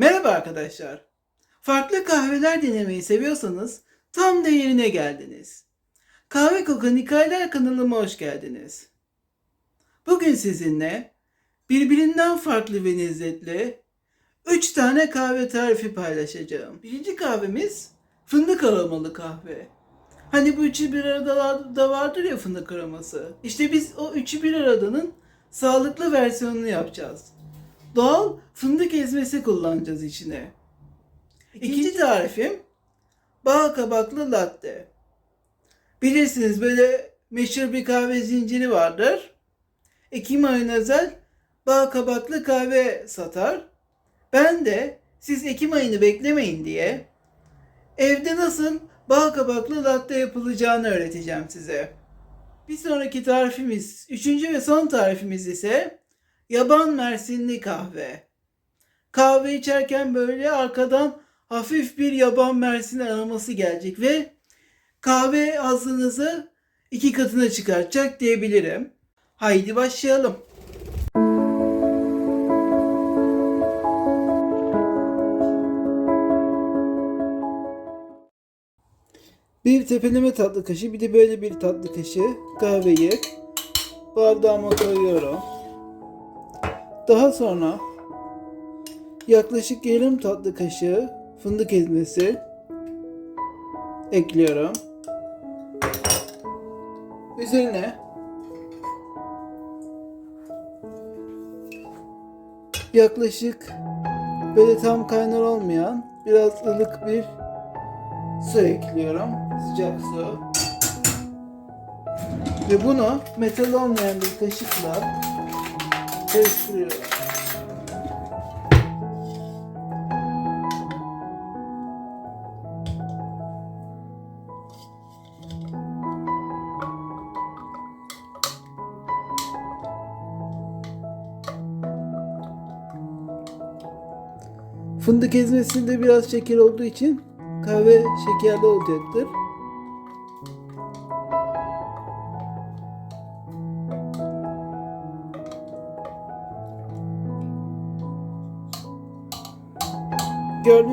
Merhaba arkadaşlar. Farklı kahveler denemeyi seviyorsanız tam da yerine geldiniz. Kahve Kokan Hikayeler kanalıma hoş geldiniz. Bugün sizinle birbirinden farklı ve lezzetli 3 tane kahve tarifi paylaşacağım. Birinci kahvemiz fındık aromalı kahve. Hani bu üçü bir arada da vardır ya fındık aroması. İşte biz o üçü bir aradanın sağlıklı versiyonunu yapacağız. Doğal fındık ezmesi kullanacağız içine. İkinci tarifim bal kabaklı latte. Bilirsiniz böyle meşhur bir kahve zinciri vardır. Ekim ayına özel bal kabaklı kahve satar. Ben de siz Ekim ayını beklemeyin diye evde nasıl bal kabaklı latte yapılacağını öğreteceğim size. Bir sonraki tarifimiz, üçüncü ve son tarifimiz ise yaban mersinli kahve. Kahve içerken böyle arkadan hafif bir yaban mersin aroması gelecek ve kahve hazınızı iki katına çıkartacak diyebilirim. Haydi başlayalım. Bir tepeleme tatlı kaşığı bir de böyle bir tatlı kaşığı kahveyi bardağıma koyuyorum. Daha sonra yaklaşık yarım tatlı kaşığı fındık ezmesi ekliyorum. Üzerine yaklaşık böyle tam kaynar olmayan biraz ılık bir su ekliyorum. Sıcak su. Ve bunu metal olmayan bir kaşıkla karıştırıyorum. Fındık ezmesinde biraz şeker olduğu için kahve şekerli olacaktır.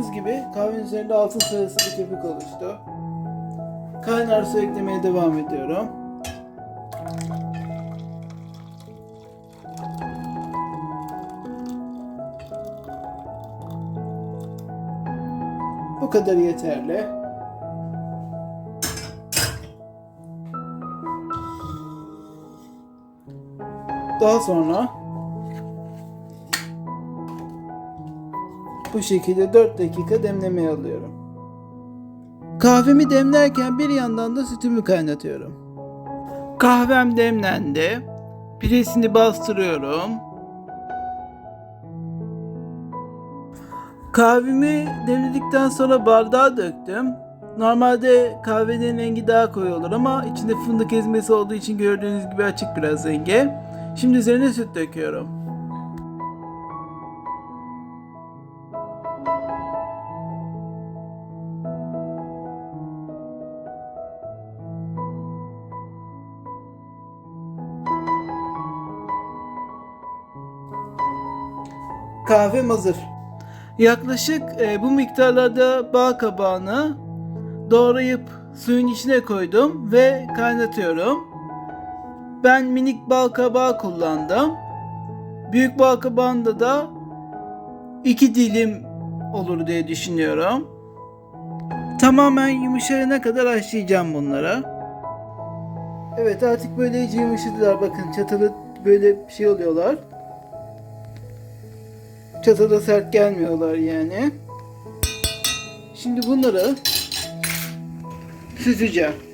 Gördüğünüz gibi kahvenin üzerinde altın sarısı bir köpük oluştu. Kaynar su eklemeye devam ediyorum. Bu kadar yeterli. Daha sonra bu şekilde 4 dakika demlemeye alıyorum. Kahvemi demlerken bir yandan da sütümü kaynatıyorum. Kahvem demlendi. Piresini bastırıyorum. Kahvemi demledikten sonra bardağa döktüm. Normalde kahvenin rengi daha koyu olur ama içinde fındık ezmesi olduğu için gördüğünüz gibi açık biraz rengi. Şimdi üzerine süt döküyorum. Kahvem hazır. Yaklaşık e, bu miktarlarda bal kabağını doğrayıp suyun içine koydum ve kaynatıyorum. Ben minik bal kabağı kullandım. Büyük bal kabağında da iki dilim olur diye düşünüyorum. Tamamen yumuşayana kadar haşlayacağım bunları. Evet artık böyle iyice yumuşadılar. Bakın çatalı böyle şey oluyorlar. Çatada sert gelmiyorlar yani. Şimdi bunları süzeceğim.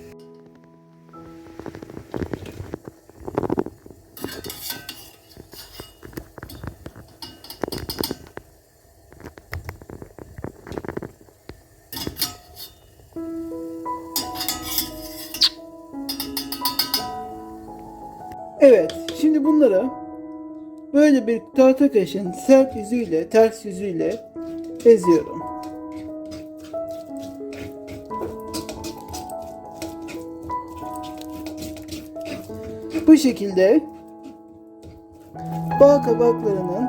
Böyle bir tahta kaşın sert yüzüyle, ters yüzüyle eziyorum. Bu şekilde bal kabaklarının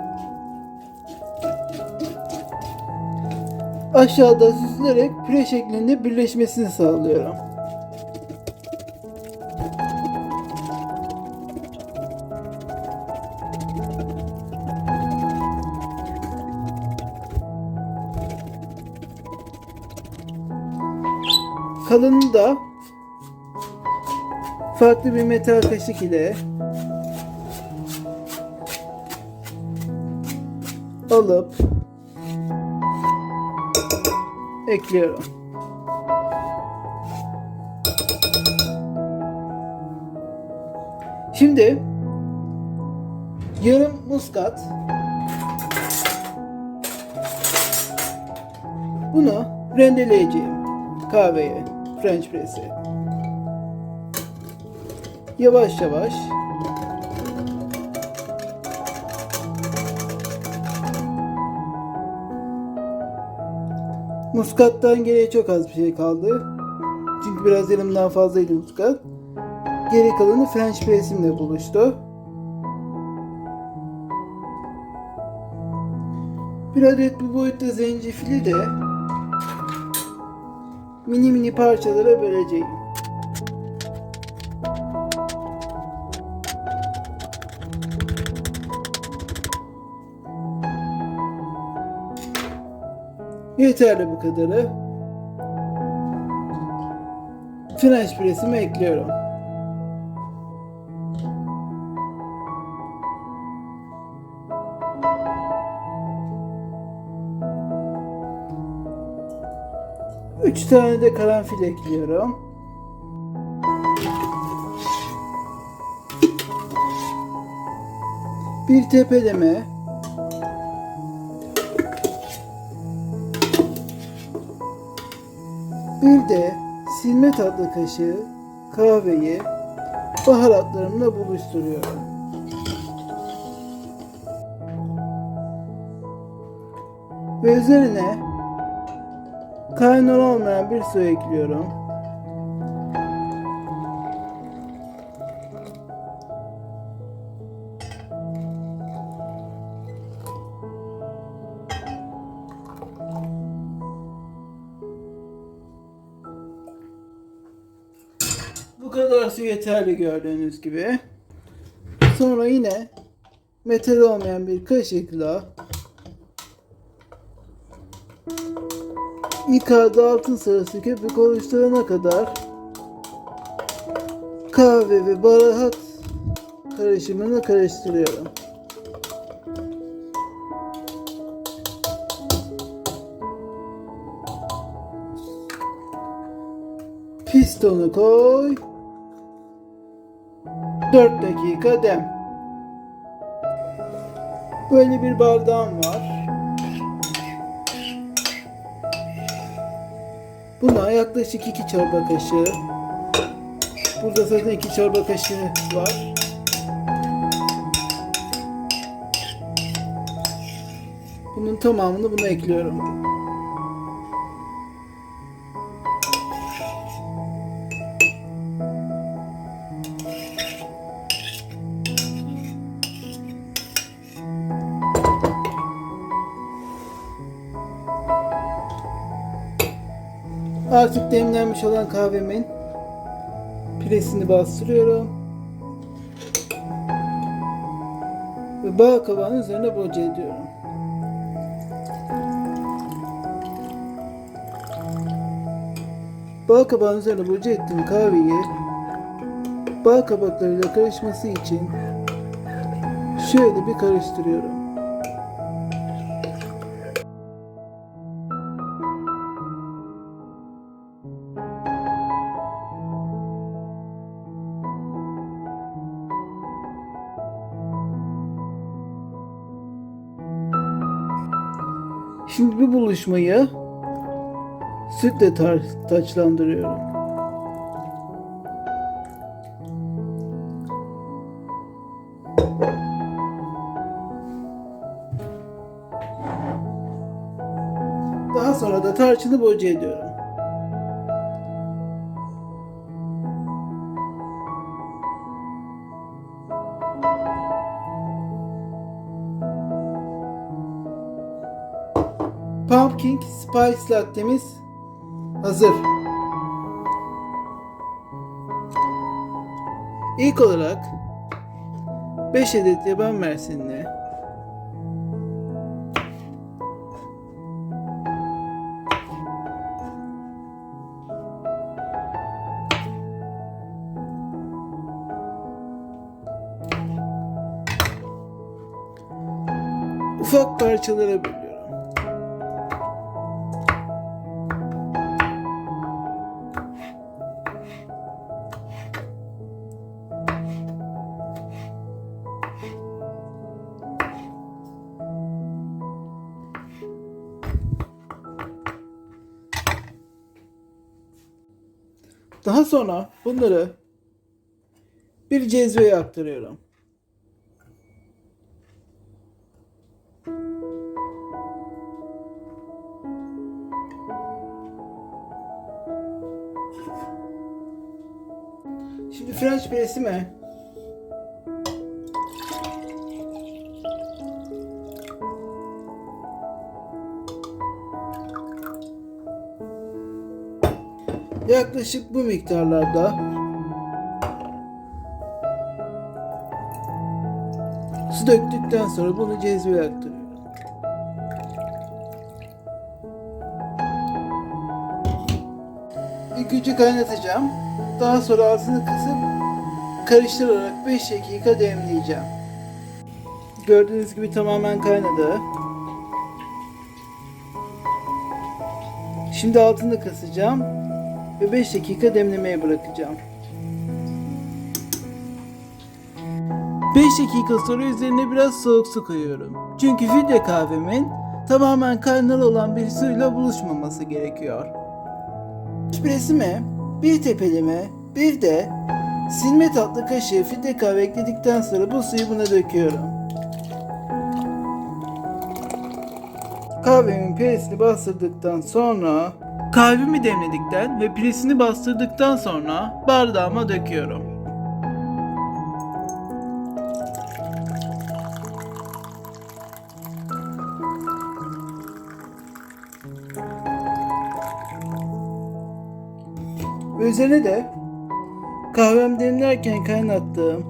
aşağıda süzülerek püre şeklinde birleşmesini sağlıyorum. Kalanını da farklı bir metal kaşık ile alıp ekliyorum. Şimdi yarım muskat bunu rendeleyeceğim kahveye French press'e. Yavaş yavaş Muskattan geriye çok az bir şey kaldı. Çünkü biraz elimden fazlaydı muskat. Geri kalanı French press'imle buluştu. Bir adet bu boyutta zencefili de mini mini parçalara böleceğim. Yeterli bu kadarı. French press'imi ekliyorum. Üç tane de karanfil ekliyorum. Bir tepeleme. Bir de silme tatlı kaşığı kahveyi baharatlarımla buluşturuyorum. Ve üzerine kaynar olmayan bir su ekliyorum. Bu kadar su yeterli gördüğünüz gibi. Sonra yine metal olmayan bir kaşıkla yıkada altın sarısı köpük oluşturana kadar kahve ve baharat karışımını karıştırıyorum. Pistonu koy. 4 dakika dem. Böyle bir bardağım var. Buna yaklaşık 2 çorba kaşığı. Burada zaten 2 çorba kaşığı var. Bunun tamamını buna ekliyorum. Artık demlenmiş olan kahvemin piresini bastırıyorum. Ve bağ kabağının üzerine boca ediyorum. Bağ kabağının üzerine boca ettiğim kahveyi bağ kabaklarıyla karışması için şöyle bir karıştırıyorum. Şimdi bu buluşmayı sütle tar- taçlandırıyorum. Daha sonra da tarçını boca ediyorum. Spice Latte'miz hazır. İlk olarak 5 adet yaban mersinli ufak parçalara bölüyorum. Daha sonra bunları bir cezveye aktarıyorum. Şimdi French press'ime yaklaşık bu miktarlarda su döktükten sonra bunu cezveye aktarıyorum. İlk önce kaynatacağım. Daha sonra altını kısıp karıştırarak 5 dakika demleyeceğim. Gördüğünüz gibi tamamen kaynadı. Şimdi altını kısacağım ve 5 dakika demlemeye bırakacağım. 5 dakika sonra üzerine biraz soğuk su koyuyorum. Çünkü filtre kahvemin tamamen kaynar olan bir suyla buluşmaması gerekiyor. Espressime, bir tepelime, bir de silme tatlı kaşığı filtre kahve ekledikten sonra bu suyu buna döküyorum. Kahvemin piresini bastırdıktan sonra kahvemi demledikten ve piresini bastırdıktan sonra bardağıma döküyorum. Üzerine de kahvem demlerken kaynattığım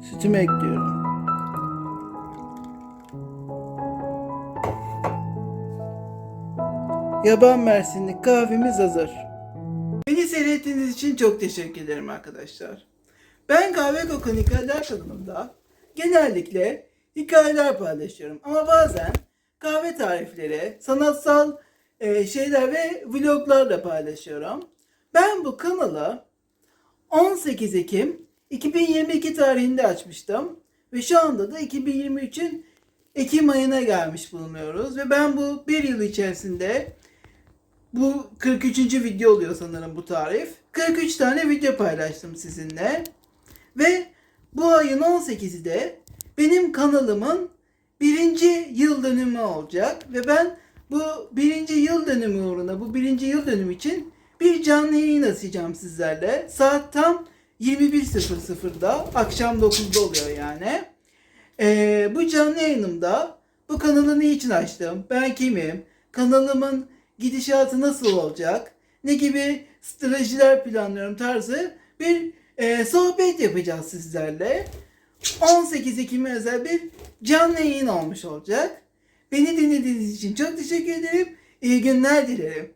sütümü ekliyorum. Yaban mersinli kahvemiz hazır. Beni seyrettiğiniz için çok teşekkür ederim arkadaşlar. Ben Kahve Kokun Hikayeler kanalımda genellikle hikayeler paylaşıyorum. Ama bazen kahve tarifleri, sanatsal e, şeyler ve vloglar da paylaşıyorum. Ben bu kanalı 18 Ekim 2022 tarihinde açmıştım. Ve şu anda da 2023'ün Ekim ayına gelmiş bulunuyoruz. Ve ben bu bir yıl içerisinde bu 43. video oluyor sanırım bu tarif. 43 tane video paylaştım sizinle. Ve bu ayın 18'i de benim kanalımın birinci yıl dönümü olacak. Ve ben bu birinci yıl dönümü uğruna, bu birinci yıl dönümü için bir canlı yayın açacağım sizlerle. Saat tam 21.00'da, akşam 9'da oluyor yani. Ee, bu canlı yayınımda bu kanalı niçin açtım, ben kimim, kanalımın gidişatı nasıl olacak, ne gibi stratejiler planlıyorum tarzı bir e, sohbet yapacağız sizlerle. 18 Ekim'e özel bir canlı yayın olmuş olacak. Beni dinlediğiniz için çok teşekkür ederim. İyi günler dilerim.